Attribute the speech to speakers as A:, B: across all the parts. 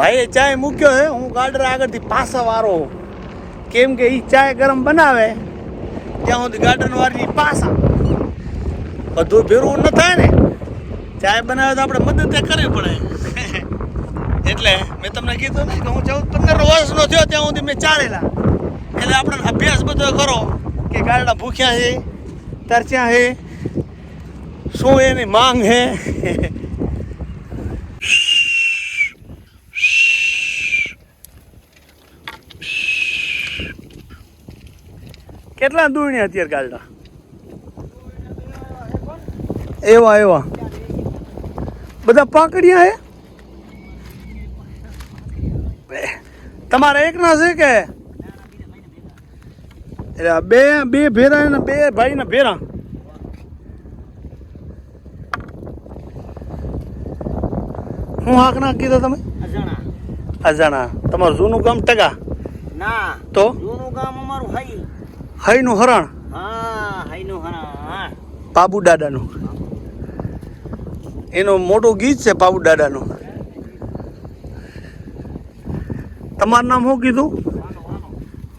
A: ભાઈએ ચાય મૂક્યો છે હું ગાર્ડર આગળથી પાછા વારો કેમ કે એ ચાય ગરમ બનાવે, ત્યાં સુધી ગાર્ડન વાળી પાછા. બધું ભેરું ન થાય ને. ચાય બનાવે તો આપણે મદદ કરવી પડે. એટલે મેં તમને કીધું ને કે હું ચૌદ પંદર વર્ષનો થયો, ત્યાં સુધી મેં ચાલેલા. એટલે આપણે અભ્યાસ બધો કરો કે ગાડા ભૂખ્યા છે તરચ્યા છે શું એની માંગ છે કેટલા દૂરણી અત્યારે ગાલડા? એવા એવા. બધા પાકડિયા હે? તમારા એકના છે કે? એટલે બે બે ભેરા ને બે ભાઈ ને ભેરા. હું હાક ના કીધો તમે?
B: અજાણા.
A: અજાણા. તમારું જૂનું ગામ ટકા
B: ના.
A: તો?
B: જૂનું ગામ અમારું હઈ.
A: હઈનું હરણ. બાબુ દાદાનું. એનું મોટું ગીત છે પાબુ દાદાનું. તમારું નામ શું કીધું?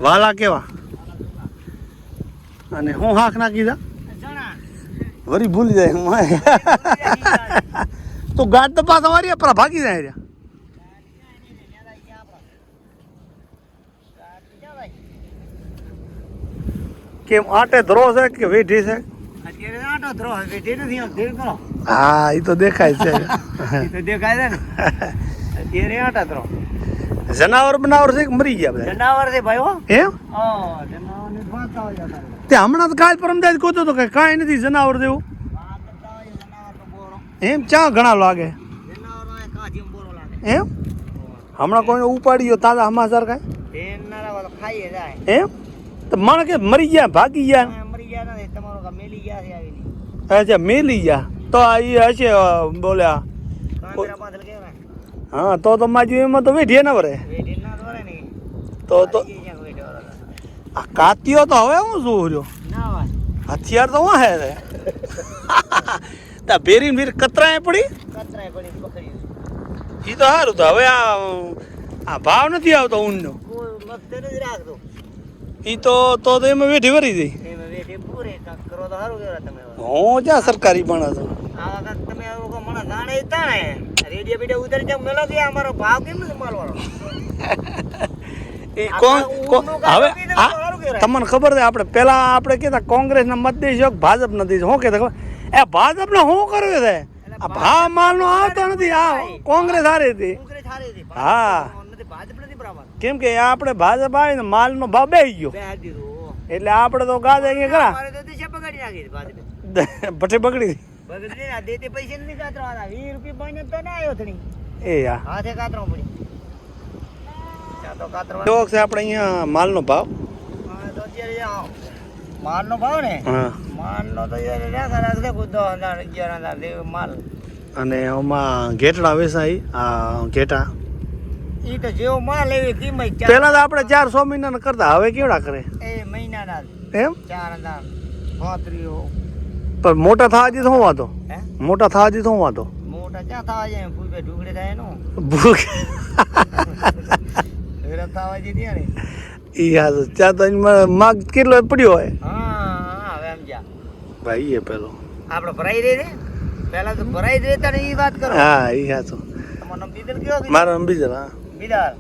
A: વાલા કેવા? અને હું હાંખ ના કીધા? વરી ભૂલી જાય તો ગાઢ તો પાછા વારી આપણા ભાગી જાય રહ્યા. કેમ આટે ધરો છે કે વેઠી છે? હા એ તો દેખાય છે.
B: દેખાય છે ને. આટા ધરો.
A: જનાવર બનાવર છે કે મરી ગયા બધા?
B: જનાવર છે ભાઈ હો.
A: એમ. તે હમણાં તો કાલ પરમ કોતો તો કે કાંઈ નથી જનાવર જેવું. એમ ચા ઘણા લાગે? એમ? હમણાં કોઈ ઉપાડી ગયો તાજા સમાચાર કાંઈ? એમ? તો માણ કે મરી ગયા ભાગી ગયા?
B: મરી ગયા નથી તમારો કા મેલી ગયા છે આવીને.
A: અચ્છા મેલી ગયા. તો આ એ હશે બોલ્યા. હા તો તો માજુ એમાં તો વેઢીએ ના વરે. તો તો
B: ઈ
A: આ કાતિયો તો હવે હું શું રહ્યો? હથિયાર તો હું હે રે? તા ભેરી ભેરી કતરાએ પડી?
B: કચરાએ પડી પકડી
A: એ તો સારું તો હવે આ આ ભાવ નથી આવતો ઊનનો.
B: કોઈ નથી રાખતો.
A: એ તો તો તો એમાં વેઠી
B: તમે હવે.
A: હું જ્યાં સરકારી ભણા હતો
B: તમે મને જાણે તાણે રેડિયો બીડિયો ઉતરી જાવ મેલો દે અમારો ભાવ કેમ નથી માલવાનો
A: એ કોણ
B: તો
A: કોણ-
B: ઊંધું કામ
A: હવે
B: નથી તો
A: આ
B: સારું કહેવાય.
A: તમને ખબર છે આપણે પેલા આપણે કેતા કોંગ્રેસના મત દઈશું ભાજપ નથી શું કેતા ખબર એ ભાજપને શું કર્યું છે આ ભાવ માલનો આવતો નથી આ કોંગ્રેસ હારી હતી
B: કોંગ્રેસ હારી હતી.
A: હા.
B: ભાજપ નથી ભાજપ નથી બરાબર
A: કેમ કે આપણે ભાજપ આવી ને માલનો ભાવ
B: બે ગયો.
A: એટલે આપણે તો ગાજે અહીંયા
B: નાખી
A: પછી બગડી.
B: ના
A: આપણે અહીંયા માલનો ભાવ.
B: માલનો ભાવ ને
A: હા.
B: માલનો તો અગિયાર હજાર માલ.
A: અને આમાં ઘેટડા વેસાય આ ઘેટા.
B: ઈ તો જેવો માલ લેવી કિંમત
A: પહેલા તો આપણે ચાર સો મહિનાના કરતા હવે કેવડા કરે?
B: એ મહિનાના
A: એમ?
B: ચાર હજાર. પાંત્રીસો.
A: પણ મોટા થવા દી તો શું વાંધો?
B: હે?
A: મોટા થવા દી તો વાંધો?
B: મોટા ક્યાં થવા જાય ભૂખે ઢુકડે થાય નો
A: ભૂખ.
B: થવા જઈ ને.
A: ઈ હા તો ચા તો માગ કેટલો પડ્યો હોય?
B: હા હા હવે એમ જા.
A: ભાઈ એ પેલો.
B: આપણે ભરાઈ રહી રે પહેલા તો ભરાઈ જ રહેતા ને એ વાત કરો.
A: હા ઈ હા તો મારો બીજા હા.
B: બિલાલ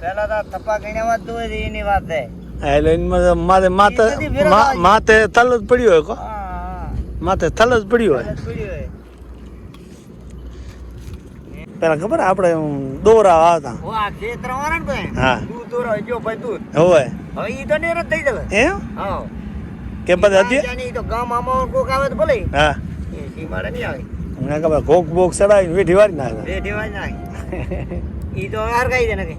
B: પેલા તો થપ્પા કઈને વાત તો એની વાત છે.
A: એટલે માથે માથે તલ જ પડ્યો હોય કો. માથે તલ જ પડ્યો હોય.
B: જ
A: પેલા ખબર આપણે દોરા આવતા
B: ઓ ખેતર વાળા ને ભાઈ?
A: હા.
B: તું તો રહ્યો જો ભાઈ તું
A: હોય
B: હવે. ઈ તો નેર થઈ જવે.
A: એમ?
B: હા.
A: કે પછી હતી
B: તો ગામ આમાં કોક આવે તો ભલે.
A: હા.
B: એ સીમાડે નહીં આવે.
A: મને ખબર ઘોક બોક ચડાવી વેઠી વારી નાખે.
B: વેઠી ઠેવાય નાખે. ઈ તો હાર કાઈ દે નાખે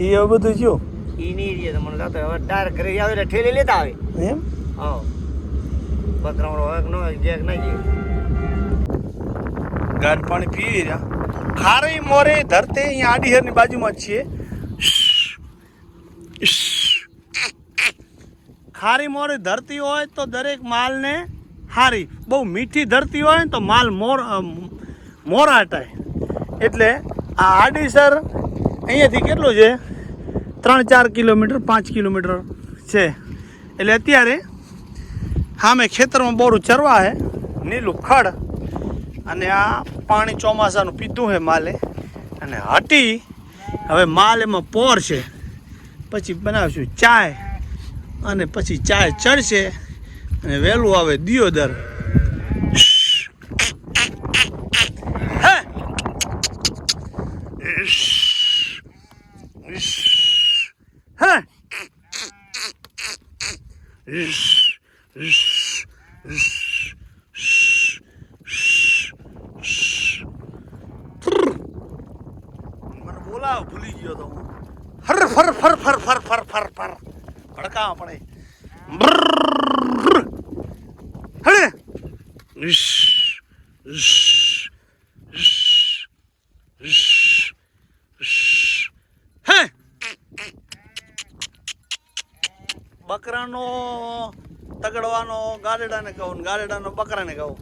A: એ હવે બધું થયું?
B: ઈ નહીં રહે તો મને લાગતો હવે ડાયરેક્ટ ઘરે આવે એટલે ઠેલી લેતા આવે.
A: એમ?
B: હા. પતરામણો હોય ન હોય ગેક નહીં ગયું.
A: ગાઢ પાણી પીવી રહ્યા. ખારી મોરે ધરતે અહીંયા આડીહરની બાજુમાં જ છીએ. ખારી મોરી ધરતી હોય તો દરેક માલને હારી. બહુ મીઠી ધરતી હોય ને તો માલ મોર મોરા હટાય. એટલે આ આડીસર અહીંયાથી કેટલું છે? ત્રણ ચાર કિલોમીટર, પાંચ કિલોમીટર છે. એટલે અત્યારે સામે ખેતરમાં બોરું ચરવા છે નીલું ખડ અને આ પાણી ચોમાસાનું પીધું છે માલે. અને હટી હવે માલ એમાં પોર છે. પછી બનાવશું ચાય અને પછી ચાય ચડશે અને વહેલું આવે દિયોદર હે હે મને બોલાવ ભૂલી ગયો તો હું હર ફર ફર ફર ફર ફર ફર ફર ભડકાવા પડે બકરાનો તગડવાનો ગારેડાને કહું ને બકરાને કહું.